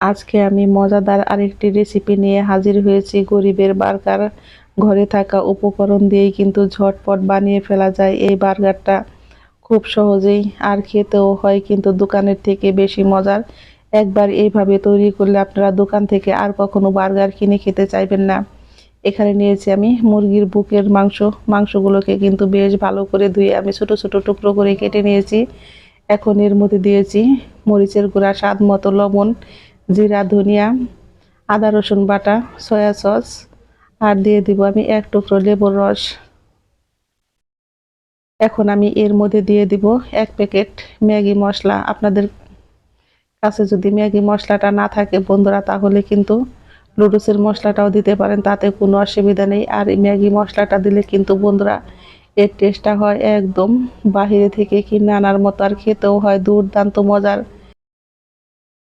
আজকে আমি মজাদার আরেকটি রেসিপি নিয়ে হাজির হয়েছি। গরিবের বার্গার ঘরে থাকা উপকরণ দিয়েই কিন্তু ঝটপট বানিয়ে ফেলা যায় এই বার্গারটা। খুব সহজেই আর খেতেও হয়, কিন্তু দোকানের থেকে বেশি মজার। একবার এইভাবে তৈরি করলে আপনারা দোকান থেকে আর কখনো বার্গার কিনে খেতে চাইবেন না। এখানে নিয়েছি আমি মুরগির বুকের মাংস। মাংসগুলোকে কিন্তু বেশ ভালো করে ধুয়ে আমি ছোট ছোট টুকরো করে কেটে নিয়েছি। এখন এর মধ্যে দিয়েছি মরিচের গুঁড়া, স্বাদ মতো লবণ জিরা, ধনিয়া, আদা, রসুন বাটা, সয়া সস, আর দিয়ে দিব আমি এক টুকরো লেবুর রস। এখন আমি এর মধ্যে দিয়ে দিব এক প্যাকেট ম্যাগি মশলা। আপনাদের কাছে যদি ম্যাগি মশলাটা না থাকে বন্ধুরা, তাহলে কিন্তু লুডুসের মশলাটাও দিতে পারেন, তাতে কোনো অসুবিধা নেই। আর ম্যাগি মশলাটা দিলে কিন্তু বন্ধুরা এর টেস্টটা হয় একদম বাহিরে থেকে কিনে আনার মতো, আর খেতেও হয় দুর্দান্ত মজার।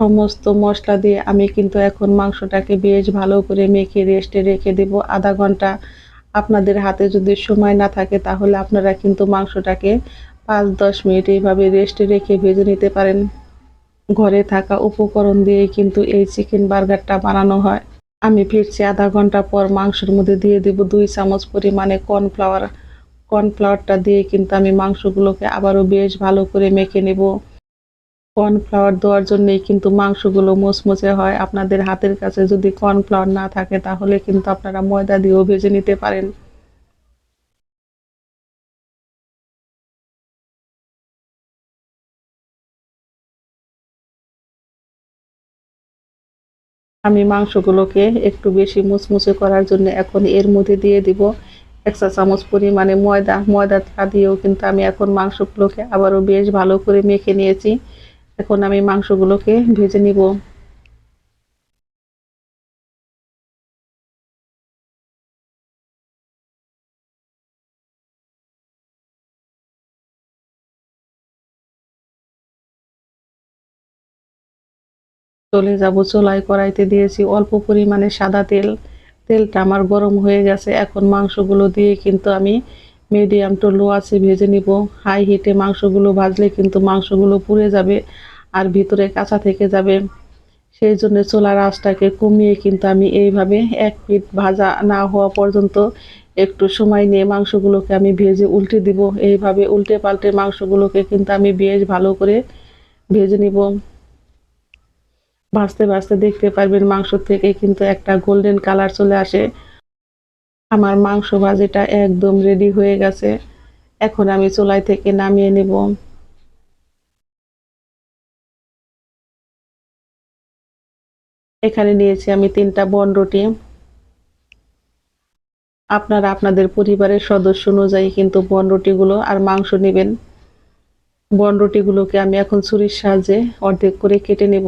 সমস্ত মশলা দিয়ে আমি কিন্তু এখন মাংসটাকে বেশ ভালো করে মেখে রেস্টে রেখে দেব আধা ঘণ্টা। আপনাদের হাতে যদি সময় না থাকে তাহলে আপনারা কিন্তু মাংসটাকে পাঁচ দশ মিনিট এইভাবে রেস্টে রেখে ভেজে নিতে পারেন। ঘরে থাকা উপকরণ দিয়ে কিন্তু এই চিকেন বার্গারটা বানানো হয়। আমি ফিরছি আধা ঘণ্টা পর মাংসের মধ্যে দিয়ে দেব দুই চামচ পরিমাণে কর্নফ্লাওয়ার। কর্নফ্লাওয়ারটা দিয়ে কিন্তু আমি মাংসগুলোকে আবারও বেশ ভালো করে মেখে নেব। কর্নফ্লাওয়ার দেওয়ার জন্যই কিন্তু মাংসগুলো মোচমোচে হয়। আপনাদের হাতের কাছে যদি কর্নফ্লাওয়ার না থাকে, তাহলে কিন্তু আপনারা ময়দা দিয়েও ভেজে নিতে পারেন। আমি মাংসগুলোকে একটু বেশি মুচমুচে করার জন্য এখন এর মধ্যে দিয়ে দিব এক চা চামচ পরিমাণে ময়দা। ময়দাটা দিয়েও কিন্তু আমি এখন মাংসগুলোকে আবারও বেশ ভালো করে মেখে নিয়েছি। এখন আমি মাংসগুলোকে ভেজে নিব। চলে যাব চোলাই কড়াইতে দিয়েছি অল্প পরিমাণে সাদা তেল। তেলটা আমার গরম হয়ে গেছে, এখন মাংসগুলো দিয়ে কিন্তু আমি মিডিয়াম টু লো আছে, ভেজে নিব। হাই হিটে মাংসগুলো ভাজলে কিন্তু মাংসগুলো পুড়ে যাবে আর ভিতরে কাঁচা থেকে যাবে। সেই জন্য চোলার আঁচটাকে কমিয়ে কিন্তু আমি এইভাবে এক পিট ভাজা না হওয়া পর্যন্ত একটু সময় নিয়ে মাংসগুলোকে আমি ভেজে উল্টে দিব। এইভাবে উল্টে পাল্টে মাংসগুলোকে কিন্তু আমি বেশ ভালো করে ভেজে নিব। ভাজতে ভাজতে দেখতে পারবেন মাংস থেকে কিন্তু একটা গোল্ডেন কালার চলে আসে। আমার মাংস ভাজিটা একদম রেডি হয়ে গেছে। এখন আমি চুলাই থেকে নামিয়ে নেব। এখানে নিয়েছি আমি তিনটা বন রুটি। আপনারা আপনাদের পরিবারের সদস্য অনুযায়ী কিন্তু বন রুটিগুলো আর মাংস নেবেন। বন রুটিগুলোকে আমি এখন ছুরির সাহায্যে অর্ধেক করে কেটে নেব।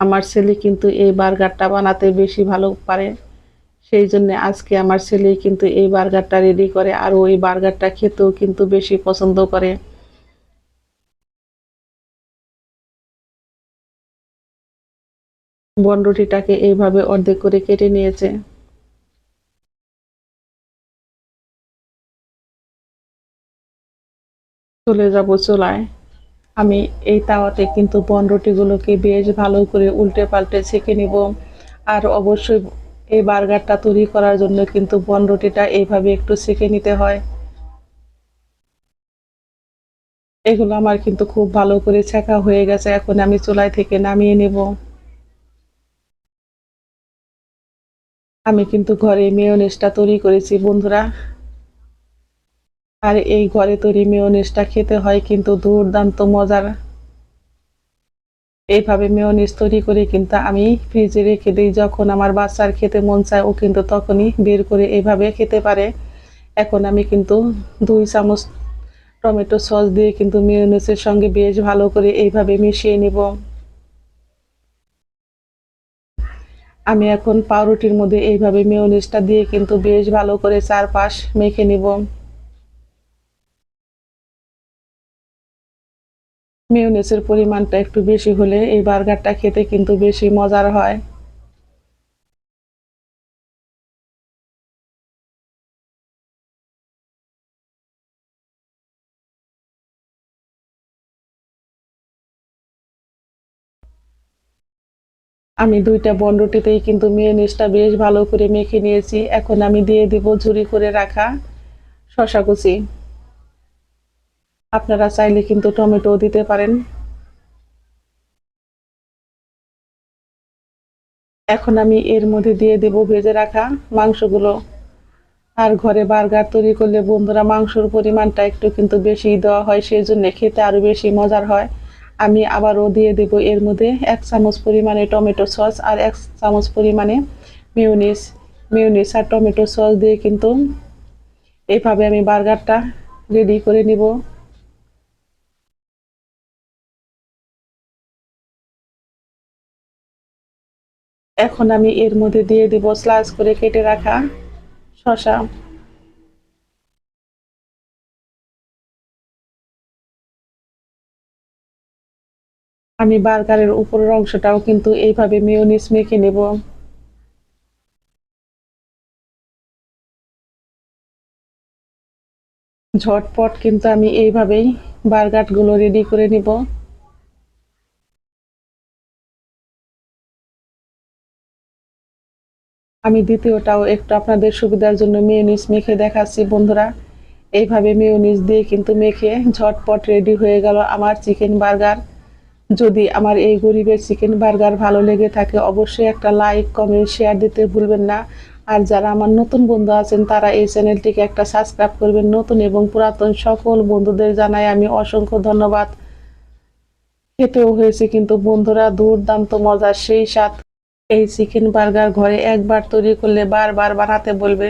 আমার ছেলে কিন্তু এই বার্গারটা বানাতে বেশি ভালো পারে। সেই জন্য আজকে আমার ছেলে কিন্তু এই বার্গারটা রেডি করে আর ওই বার্গারটা খেতেও কিন্তু বেশি পছন্দ করে। বনরুটিটাকে এইভাবে অর্ধেক করে কেটে নিয়েছে। চলে যাব চোলায়। আমি এই তাওয়াতে কিন্তু বনরুটিগুলোকে বেশ ভালো করে উল্টে পাল্টে ছেঁকে নিব। আর অবশ্যই এই বার্গারটা তৈরি করার জন্য কিন্তু বনরুটিটা এইভাবে একটু ছেঁকে নিতে হয়। এগুলো আমার কিন্তু খুব ভালো করে ছেঁকা হয়ে গেছে। এখন আমি চুলাই থেকে নামিয়ে নেব। আমি কিন্তু ঘরে মেয়নেসটা তৈরি করেছি বন্ধুরা। আর এই ঘরে তৈরি মেয়নিসটা খেতে হয় কিন্তু দুর্দান্ত মজার। এইভাবে মেয়নিস তৈরি করে কিন্তু আমি ফ্রিজে রেখে দিই। যখন আমার বাচ্চার খেতে মন চায়, ও কিন্তু তখনই বের করে এইভাবে খেতে পারে। এখন আমি কিন্তু দুই চামচ টমেটো সস দিয়ে কিন্তু মেয়নিসের সঙ্গে বেশ ভালো করে এইভাবে মিশিয়ে নিব। আমি এখন পাউরুটির মধ্যে এইভাবে মেয়নিসটা দিয়ে কিন্তু বেশ ভালো করে চারপাশ মেখে নিব। মিউনিসের পরিমাণটা একটু বেশি হলে এই বার্গারটা খেতে কিন্তু বেশি মজার হয়। আমি দুইটা বনরুটিতেই কিন্তু মেয়োনিজটা বেশ ভালো করে মেখে নিয়েছি। এখন আমি দিয়ে দিব ঝুরি করে রাখা শশা কুচি। আপনারা চাইলে কিন্তু টমেটো দিতে পারেন। এখন আমি এর মধ্যে দিয়ে দেব ভেজে রাখা মাংসগুলো। আর ঘরে বার্গার তৈরি করলে বন্ধুরা মাংসর পরিমাণটা একটু কিন্তু বেশি দেওয়া হয় সেই জন্য খেতে আরও বেশি মজার হয়। আমি আবারও দিয়ে দেব এর মধ্যে এক চামচ পরিমাণে টমেটো সস আর এক চামচ পরিমাণে মিউনিস মিউনিস আর টমেটো সস দিয়ে কিন্তু এভাবে আমি বার্গারটা রেডি করে নিব। এখন আমি এর মধ্যে দিয়ে দেব স্লাইস করে কেটে রাখা শশা। আমি বার্গারের উপরের অংশটাও কিন্তু এইভাবে মেয়োনিজ মেখে নেব। ঝটপট কিন্তু আমি এইভাবেই বার্গারগুলো রেডি করে নিব। আমি দ্বিতীয়টাও একটু আপনাদের সুবিধার জন্য মেয়োনিজ মেখে দেখাচ্ছি, বন্ধুরা। এইভাবে মেয়োনিজ দিয়ে কিন্তু মেখে ঝটপট রেডি হয়ে গেল আমার চিকেন বার্গার। যদি আমার এই গরিবের চিকেন বার্গার ভালো লেগে থাকে, অবশ্যই একটা লাইক, কমেন্ট, শেয়ার দিতে ভুলবেন না। আর যারা আমার নতুন বন্ধু আছেন, তারা এই চ্যানেলটিকে একটা সাবস্ক্রাইব করবেন। নতুন এবং পুরাতন সকল বন্ধুদের জানাই আমি অসংখ্য ধন্যবাদ। খেতেও হয়েছে কিন্তু, বন্ধুরা, দুর্দান্ত মজার সেই স্বাদ। এই চিকেন বার্গার ঘরে একবার তৈরি করলে বারবার বানাতে বলবে।